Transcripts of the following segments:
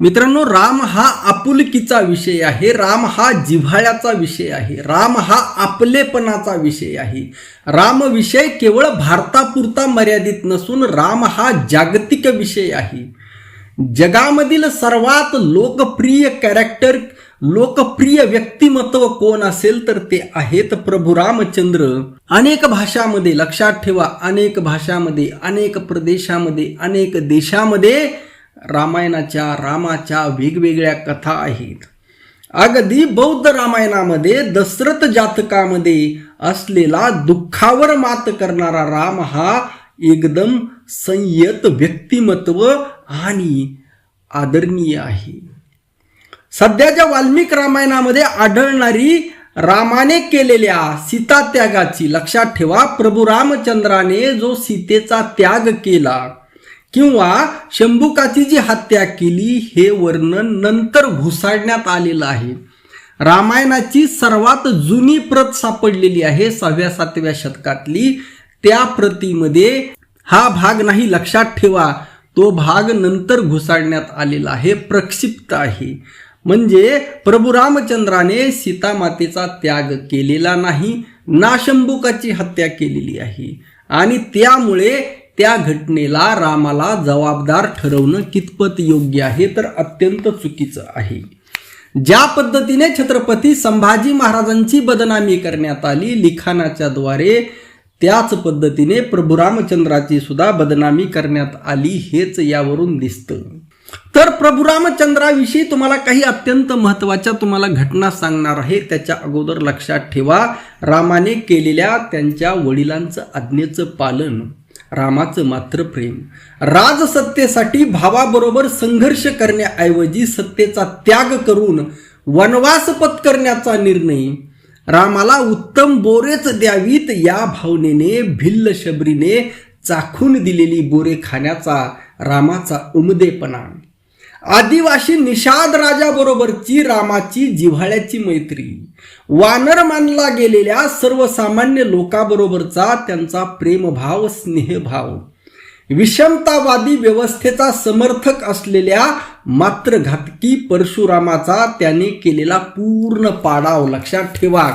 मित्रांनो राम हा आपुलकीचा विषय आहे राम हा जिव्हाळ्याचा विषय आहे राम हा आपलेपणाचा विषय आहे. राम विषय केवळ भारतापुरता मर्यादित नसून राम हा जागतिक विषय आहे. जगामधील सर्वात लोकप्रिय कॅरेक्टर लोकप्रिय व्यक्तिमत्व कोण असेल तर ते आहेत प्रभू रामचंद्र. अनेक भाषामध्ये लक्षात ठेवा अनेक भाषामध्ये अनेक प्रदेशामध्ये अनेक देशामध्ये रामायणाच्या रामाच्या वेगवेगळ्या कथा आहेत. अगदी बौद्ध रामायणामध्ये दशरथ जातकामध्ये असलेला दुःखावर मात करणारा राम हा एकदम संयत व्यक्तिमत्व आणि आदरणीय आहे. सध्याच्या वाल्मिक रामायणामध्ये आढळणारी रामाने केलेल्या सीता त्यागाची लक्षात ठेवा प्रभू रामचंद्राने जो सीतेचा त्याग केला किंवा शंभुकाची जी हत्या केली हे वर्णन नंतर घुसाडण्यात आलेलं आहे. रामायणाची सर्वात जुनी प्रत सापडलेली आहे सहाव्या सातव्या शतकातली. त्या प्रतीमध्ये हा भाग नाही लक्षात ठेवा. तो भाग नंतर घुसाडण्यात आलेला आहे प्रक्षिप्त आहे. म्हणजे प्रभू रामचंद्राने सीतामातेचा त्याग केलेला नाही ना शंभुकाची हत्या केलेली आहे. आणि त्यामुळे त्या घटनेला रामाला जबाबदार ठरवणं कितपत योग्य आहे तर अत्यंत चुकीचं आहे. ज्या पद्धतीने छत्रपती संभाजी महाराजांची बदनामी करण्यात आली लिखाणाच्या द्वारे त्याच पद्धतीने प्रभू रामचंद्राची सुद्धा बदनामी करण्यात आली हेच यावरून दिसतं. तर प्रभू रामचंद्राविषयी तुम्हाला काही अत्यंत महत्त्वाच्या तुम्हाला घटना सांगणार आहे त्याच्या अगोदर लक्षात ठेवा. रामाने केलेल्या त्यांच्या वडिलांचं आज्ञेचं पालन रामाचं मात्र प्रेम. राजसत्तेसाठी भावाबरोबर संघर्ष करण्याऐवजी सत्तेचा त्याग करून वनवास पत्करण्याचा निर्णय रामाला उत्तम बोरेच द्यावीत या भावनेने भिल्ल शबरीने चाखून दिलेली बोरे खाण्याचा रामाचा उमदेपणा. आदिवासी निषाद राजाबरोबरची रामाची जिव्हाळ्याची मैत्री. वानर मानला गेलेल्या सर्वसामान्य लोकाबरोबरचा त्यांचा प्रेमभाव स्नेहभाव. विषमतावादी व्यवस्थेचा समर्थक असलेल्या मात्र घातकी परशुरामाचा त्याने केलेला पूर्ण पाडाव लक्षात ठेवा.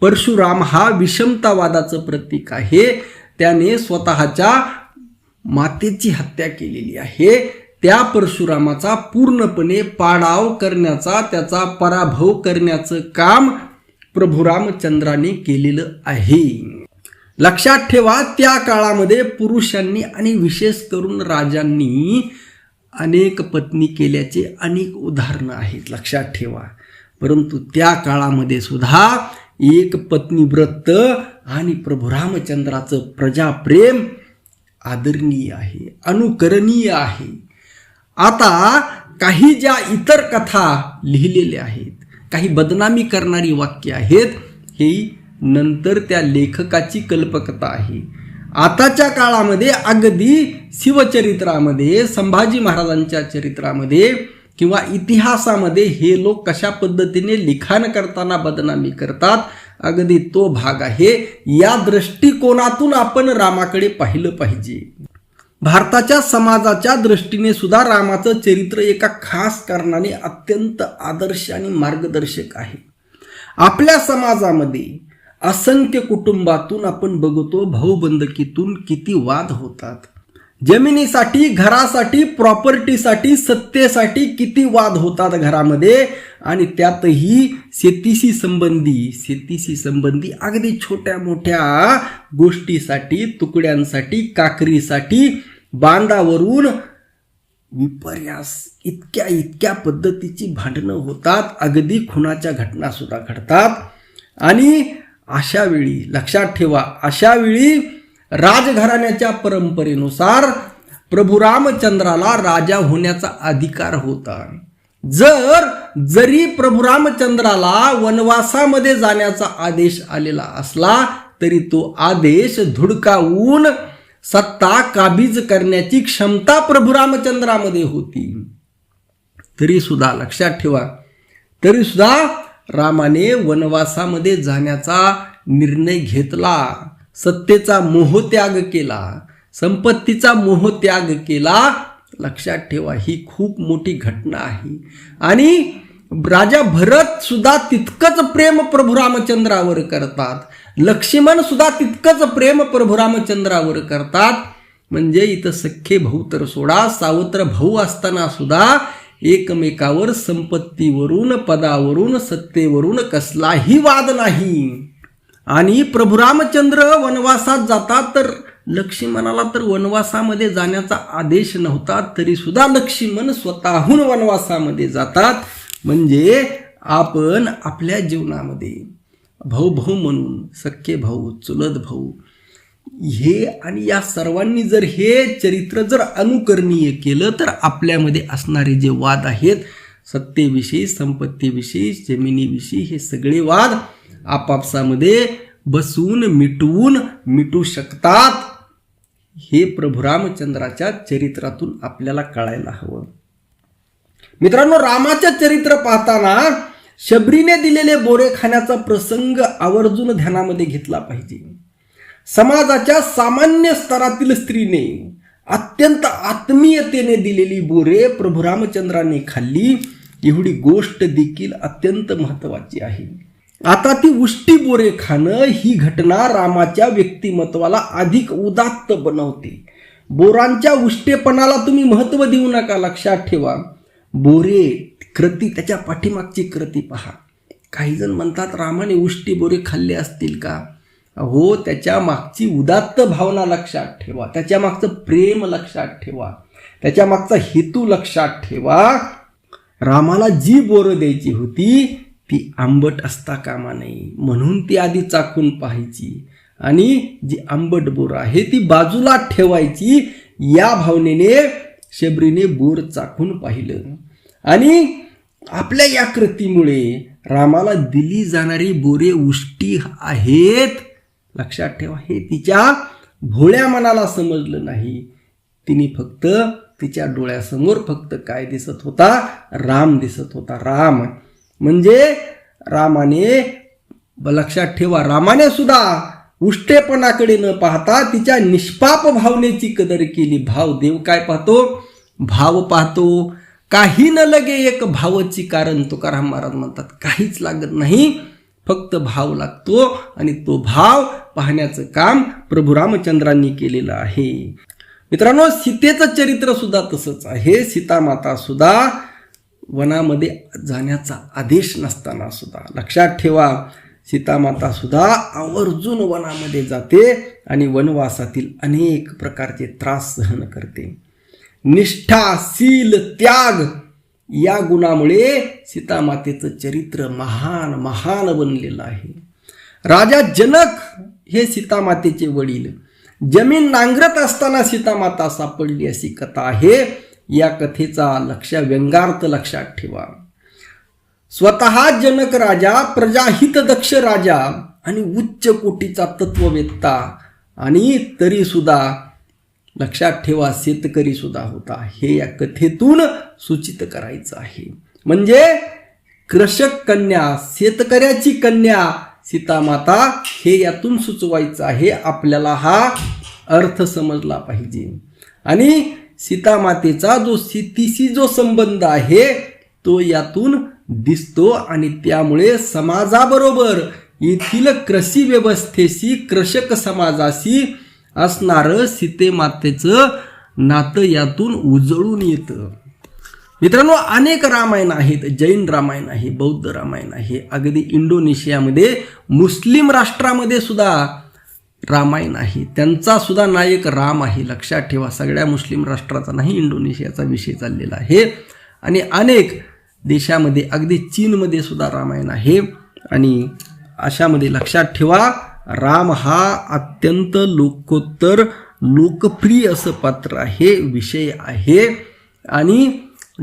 परशुराम हा विषमतावादाचं प्रतीक आहे. त्याने स्वतःच्या मातेची हत्या केलेली आहे. त्या परशुरामाचा पूर्णपणे पाडाव करण्याचा त्याचा पराभव करण्याचं काम प्रभू रामचंद्राने केलेलं आहे. लक्षात ठेवा त्या काळामध्ये पुरुषांनी आणि विशेष करून राजांनी अनेक पत्नी केल्याचे अनेक उदाहरणं आहेत. लक्षात ठेवा. परंतु त्या काळामध्ये सुद्धा एक पत्नी व्रत आणि प्रभू रामचंद्राचं प्रजाप्रेम आदरणीय आहे अनुकरणीय आहे. आता काही ज्या इतर कथा लिहिलेल्या आहेत काही बदनामी करणारी वाक्य आहेत ही नंतर त्या लेखकाची कल्पकता आहे. आताच्या काळामध्ये अगदी शिवचरित्रामध्ये संभाजी महाराजांच्या चरित्रामध्ये किंवा इतिहासामध्ये हे लोक कशा पद्धतीने लिखाण करताना बदनामी करतात अगदी तो भाग आहे. या दृष्टिकोनातून आपण रामाकडे पाहिलं पाहिजे. भारताच्या समाजाच्या दृष्टीने सुद्धा रामाचं चरित्र एका खास कारणाने अत्यंत आदर्श आणि मार्गदर्शक आहे. आपल्या समाजामध्ये असंख्य कुटुंबातून आपण बघतो भाऊबंदकीतून किती वाद होतात. जमिनीसाठी घरासाठी प्रॉपर्टीसाठी सत्तेसाठी किती वाद होतात घरामध्ये आणि त्यातही शेतीशी संबंधी शेतीशी संबंधी अगदी छोट्या मोठ्या गोष्टीसाठी तुकड्यांसाठी काकरीसाठी बांधावरून विपर्यास इतक्या इतक्या पद्धतीची भांडणं होतात. अगदी खुनाच्या घटना सुद्धा घडतात. आणि अशा वेळी लक्षात ठेवा अशा वेळी राजघराण्याच्या परंपरेनुसार प्रभू रामचंद्राला राजा होण्याचा अधिकार होता. जर जरी प्रभू रामचंद्राला वनवासामध्ये जाण्याचा आदेश आलेला असला तरी तो आदेश धुडकावून सत्ता काबीज करण्याची क्षमता प्रभू रामचंद्रामध्ये होती. तरी सुद्धा लक्षात ठेवा तरी सुद्धा रामाने वनवासामध्ये जाण्याचा निर्णय घेतला सत्तेचा मोहत्याग केला संपत्तीचा मोहत्याग केला. लक्षात ठेवा ही खूप मोठी घटना आहे. आणि राजा भरत सुद्धा तितकंच प्रेम प्रभू रामचंद्रावर करतात. लक्ष्मण सुद्धा तितकंच प्रेम प्रभू रामचंद्रावर करतात. म्हणजे इथं सख्खे भाऊ तर सोडा सावत्र भाऊ असताना सुद्धा एकमेकावर संपत्तीवरून पदावरून सत्तेवरून कसलाही वाद नाही. आणि प्रभू रामचंद्र वनवासात जातात तर लक्ष्मणाला तर वनवासामध्ये जाण्याचा आदेश नव्हता तरी सुद्धा लक्ष्मण स्वतःहून वनवासामध्ये जातात. म्हणजे आपण आपल्या जीवनामध्ये भाऊ भाऊ म्हणून सख्खे भाऊ चुलत भाऊ हे आणि या सर्वांनी जर हे चरित्र जर अनुकरणीय केलं तर आपल्यामध्ये असणारे जे वाद आहेत सत्तेविषयी संपत्तीविषयी जमिनीविषयी हे सगळे वाद आपापसामध्ये बसून मिटवून मिटू शकतात. हे प्रभू रामचंद्राच्या चरित्रातून आपल्याला कळायला हवं. मित्रांनो रामाच्या चरित्र पाहताना शबरीने दिलेले बोरे खाण्याचा प्रसंग आवर्जून ध्यानामध्ये घेतला पाहिजे. समाजाच्या सामान्य स्तरातील स्त्रीने अत्यंत आत्मीयतेने दिलेली बोरे प्रभू रामचंद्रांनी खाल्ली. एवढी गोष्ट देखील अत्यंत महत्वाची आहे. आता ती उष्टी बोरे खाणं ही घटना रामाच्या व्यक्तिमत्वाला अधिक उदात्त बनवते. बोरांच्या उष्टेपणाला तुम्ही महत्त्व देऊ नका लक्षात ठेवा. बोरे कृती त्याच्या पाठीमागची कृती पहा. काही जण म्हणतात रामाने उष्टी बोरे खाल्ले असतील का? हो त्याच्या मागची उदात्त भावना लक्षात ठेवा. त्याच्या मागचं प्रेम लक्षात ठेवा. त्याच्या मागचा हेतू लक्षात ठेवा. रामाला जी बोरं द्यायची होती ती आंबट असता कामा नाही म्हणून ती आधी चाकून पाहायची. आणि जी आंबट बोर आहे ती बाजूला ठेवायची. या भावनेने शबरीने बोर चाकून पाहिलं. आणि आपल्या या कृतीमुळे रामाला दिली जाणारी बोरे उष्टी आहेत. लक्षात ठेवा हे तिच्या भोळ्या मनाला समजलं नाही. तिने फक्त तिच्या डोळ्यासमोर फक्त काय दिसत होता? राम दिसत होता. राम म्हणजे रामाने लक्षात ठेवा रामाने सुद्धा उष्टेपणाकडे न पाहता तिच्या निष्पाप भावनेची कदर केली. भाव देव काय पाहतो? भाव पाहतो. काही न लगे एक भावची कारण तुकाराम महाराज म्हणतात काहीच लागत नाही फक्त भाव लागतो आणि तो भाव पाहण्याचं काम प्रभू रामचंद्रांनी केलेलं आहे. मित्रांनो सीतेचं चरित्र सुद्धा तसंच आहे. सीतामाता सुद्धा वनामध्ये जाण्याचा आदेश नसताना सुद्धा. लक्षात ठेवा सीतामाता सुद्धा आवर्जून वनामध्ये जाते आणि वनवासातील अनेक प्रकारचे त्रास सहन करते. निष्ठा सील त्याग या गुणामुळे सीतामातेचं चरित्र महान महान बनलेलं आहे. राजा जनक हे सीतामातेचे वडील. जमीन नांगरत असताना सीतामाता सापडली अशी कथा आहे. या कथेचा लक्ष व्यंगार्थ लक्षात ठेवा. स्वतः जनक राजा प्रजाहित दक्ष राजा आणि उच्च कोटीचा तत्ववेत्ता आणि तरी सुद्धा लक्षात ठेवा शेतकरी सुद्धा होता. हे या कथेतून सूचित करायचं आहे. म्हणजे कृषक कन्या शेतकऱ्याची कन्या सीतामाता हे यातून सुचवायचं आहे. आपल्याला हा अर्थ समजला पाहिजे. आणि सीतामातेचा जो शेतीशी जो संबंध आहे तो यातून दिसतो आणि त्यामुळे समाजाबरोबर येथील कृषी व्यवस्थेशी कृषक समाजाशी असणारं सीतेमातेचं नातं यातून उजळून येतं. मित्रांनो अनेक रामायण आहेत. जैन रामायण आहे बौद्ध रामायण आहे. अगदी इंडोनेशियामध्ये मुस्लिम राष्ट्रामध्ये सुद्धा रामायण आहे. त्यांचा सुद्धा नायक राम आहे. लक्षात ठेवा सगळ्या मुस्लिम राष्ट्राचा नाही इंडोनेशियाचा विषय चाललेला आहे. आणि अनेक देशामध्ये अगदी चीनमध्ये सुद्धा रामायण आहे. आणि अशामध्ये लक्षात ठेवा राम हा अत्यंत लोकोत्तर लोकप्रिय असं पात्र आहे विषय आहे. आणि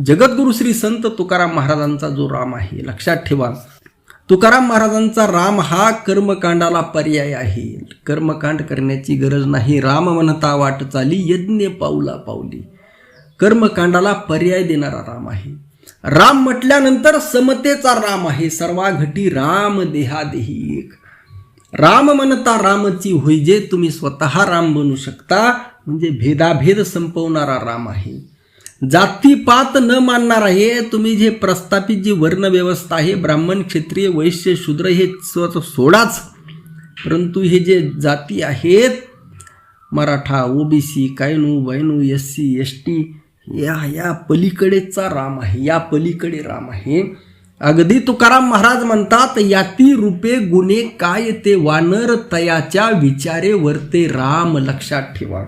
जगद्गुरु श्री संत तुकाराम महाराजांचा जो राम आहे लक्षात ठेवा. तुकाराम महाराजांचा राम हा कर्मकांडाला पर्याय आहे. कर्मकांड करण्याची गरज नाही. राम म्हणता वाट चाली यज्ञ पाऊला पावली कर्मकांडाला पर्याय देणारा राम आहे. राम म्हटल्यानंतर समतेचा राम आहे. सर्वाघटी राम देहादेही एक. राम म्हणता रामची होई जे तुम्ही स्वतः राम बनू शकता. म्हणजे भेदाभेद संपवणारा राम आहे. जातीपात न मानणार आहे. तुम्ही जे प्रस्थापित जी वर्णव्यवस्था आहे ब्राह्मण क्षेत्रीय वैश्य शूद्र हे स्वतः सोडाच. परंतु हे जे जाती आहेत मराठा ओबीसी कायनू बैनू एस सी एस टी या या पलीकडेचा राम आहे. या पलीकडे राम आहे. अगदी तुकाराम महाराज म्हणतात याती रूपे गुन्हे काय ते वानर तयाच्या विचारे वरते राम लक्षात ठेवा.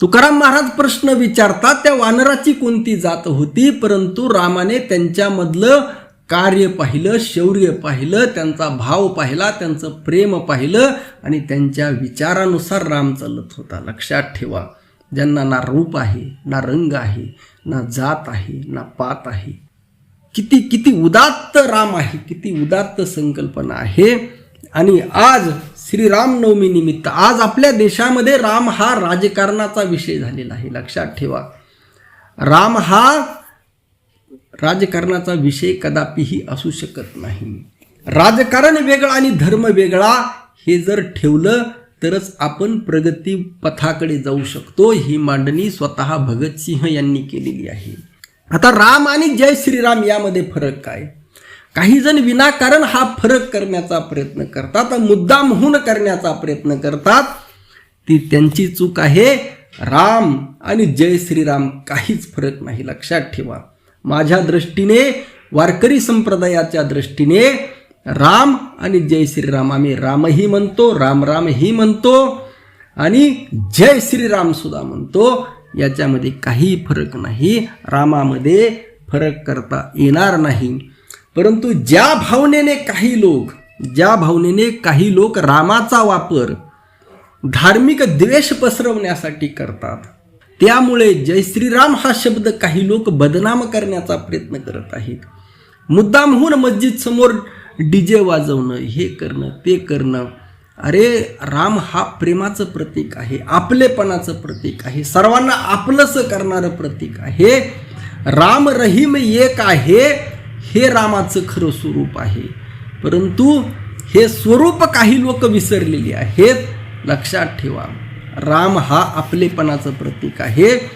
तुकाराम महाराज प्रश्न विचारतात त्या वानराची कोणती जात होती? परंतु रामाने त्यांच्यामधलं कार्य पाहिलं शौर्य पाहिलं त्यांचा भाव पाहिला त्यांचं प्रेम पाहिलं आणि त्यांच्या विचारानुसार राम चालत होता. लक्षात ठेवा ज्यांना ना रूप आहे ना रंग आहे ना जात आहे ना पात आहे किती किती उदात्त राम आहे किती उदात्त संकल्पना आहे. आणि आज श्रीरामनवमी निमित्त आज आपल्या देशामध्ये राम हा राजकारणाचा विषय झालेला आहे. लक्षात ठेवा. राम हा राजकारणाचा विषय कदापिही असू शकत नाही. राजकारण वेगळा आणि धर्म वेगळा हे जर ठेवलं तरच आपण प्रगती पथाकडे जाऊ शकतो ही मांडणी स्वतः भगतसिंह यांनी केलेली आहे. आता राम आणि जय श्रीराम यामध्ये फरक काय? काही जण विनाकारण हा फरक करण्याचा प्रयत्न करतात मुद्दामहून करण्याचा प्रयत्न करतात. ती त्यांची चूक आहे. राम आणि जय श्रीराम काहीच फरक नाही. लक्षात ठेवा. माझ्या दृष्टीने वारकरी संप्रदायाच्या दृष्टीने राम आणि जय श्रीराम आम्ही रामही म्हणतो राम रामही म्हणतो आणि जय श्रीराम सुद्धा म्हणतो. याच्यामध्ये काही फरक नाही. रामामध्ये फरक करता येणार नाही. परंतु ज्या भावनेने काही लोक ज्या भावनेने काही लोक रामाचा वापर धार्मिक द्वेष पसरवण्यासाठी करतात त्यामुळे जय श्रीराम हा शब्द काही लोक बदनाम करण्याचा प्रयत्न करत आहेत. मुद्दामहून मस्जिद समोर डीजे वाजवणं हे करणं ते करणं अरे राम हा प्रेमाचं प्रतीक आहे आपलेपणाचं प्रतीक आहे सर्वांना आपलंसं करणारं प्रतीक आहे. राम रहीम एक आहे हे रामाचं खरं स्वरूप आहे. परंतु हे स्वरूप काही लोक विसरलेली आहेत. लक्षात ठेवा राम हा आपलेपणाचं प्रतीक आहे.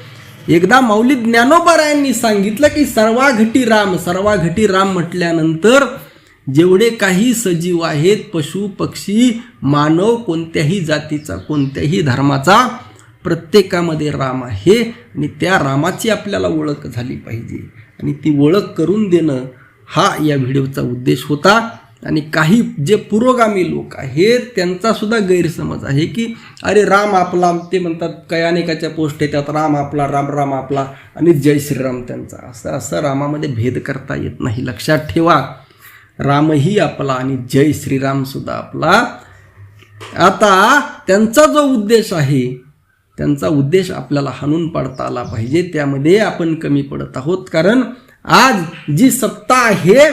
एकदा माऊली ज्ञानोबारायांनी सांगितलं की सर्वाघटी राम सर्वाघटी राम म्हटल्यानंतर जेवढे काही सजीव आहेत पशु पक्षी मानव कोणत्याही जातीचा कोणत्याही धर्माचा प्रत्येकामध्ये राम आहे आणि त्या रामाची आपल्याला ओळख झाली पाहिजे. आणि ती ओळख करून देणं हा या व्हिडिओचा उद्देश होता. आणि काही जे पुरोगामी लोक आहेत त्यांचासुद्धा गैरसमज आहे की अरे राम आपला ते म्हणतात काही अनेकाच्या पोस्ट येतात राम आपला राम राम आपला आणि जय श्रीराम त्यांचा. असं असं रामामध्ये भेद करता येत नाही. लक्षात ठेवा. रामही आपला आणि जय श्रीरामसुद्धा आपला. आता त्यांचा जो उद्देश आहे त्यांचा उद्देश आपल्याला हाणून पाडता आला पाहिजे त्यामध्ये आपण कमी पडत आहोत. कारण आज जी सत्ता आहे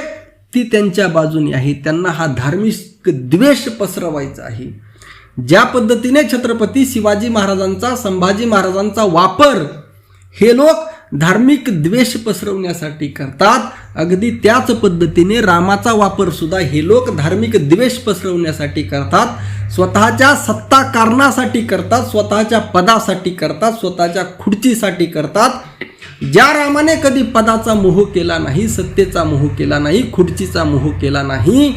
ती त्यांच्या बाजूने आहे. त्यांना हा धार्मिक द्वेष पसरवायचा आहे. ज्या पद्धतीने छत्रपती शिवाजी महाराजांचा संभाजी महाराजांचा वापर हे लोक धार्मिक द्वेष पसरवण्यासाठी करतात. अगदी त्याच पद्धतीने रामाचा वापर सुद्धा हे लोक धार्मिक द्वेष पसरवण्यासाठी करतात. स्वतःच्या सत्ता कारणासाठी करतात स्वतःच्या पदासाठी करतात स्वतःच्या खुर्चीसाठी करतात. ज्या रामाने कधी पदाचा मोह केला नाही सत्तेचा मोह केला नाही खुर्चीचा मोह केला नाही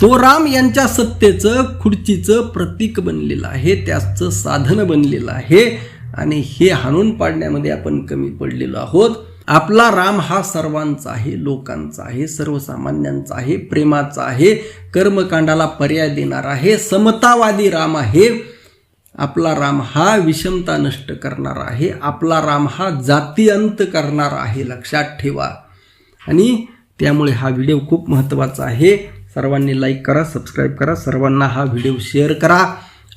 तो राम यांच्या सत्तेचं खुर्चीचं प्रतीक बनलेलं आहे त्याचं साधन बनलेलं आहे. आणि हे हाणून पाडण्यामध्ये आपण कमी पडलेलो आहोत. आपला राम हा सर्वांचा आहे लोकांचा आहे सर्वसामान्यांचा आहे प्रेमाचा आहे कर्मकांडाला पर्याय देणार आहे समतावादी राम आहे. आपला राम हा विषमता नष्ट करणार आहे आपला राम हा जाती अंत आहे लक्षात ठेवा. आणि त्यामुळे हा व्हिडिओ खूप महत्त्वाचा आहे. सर्वांनी लाईक करा सबस्क्राईब करा सर्वांना हा व्हिडिओ शेअर करा.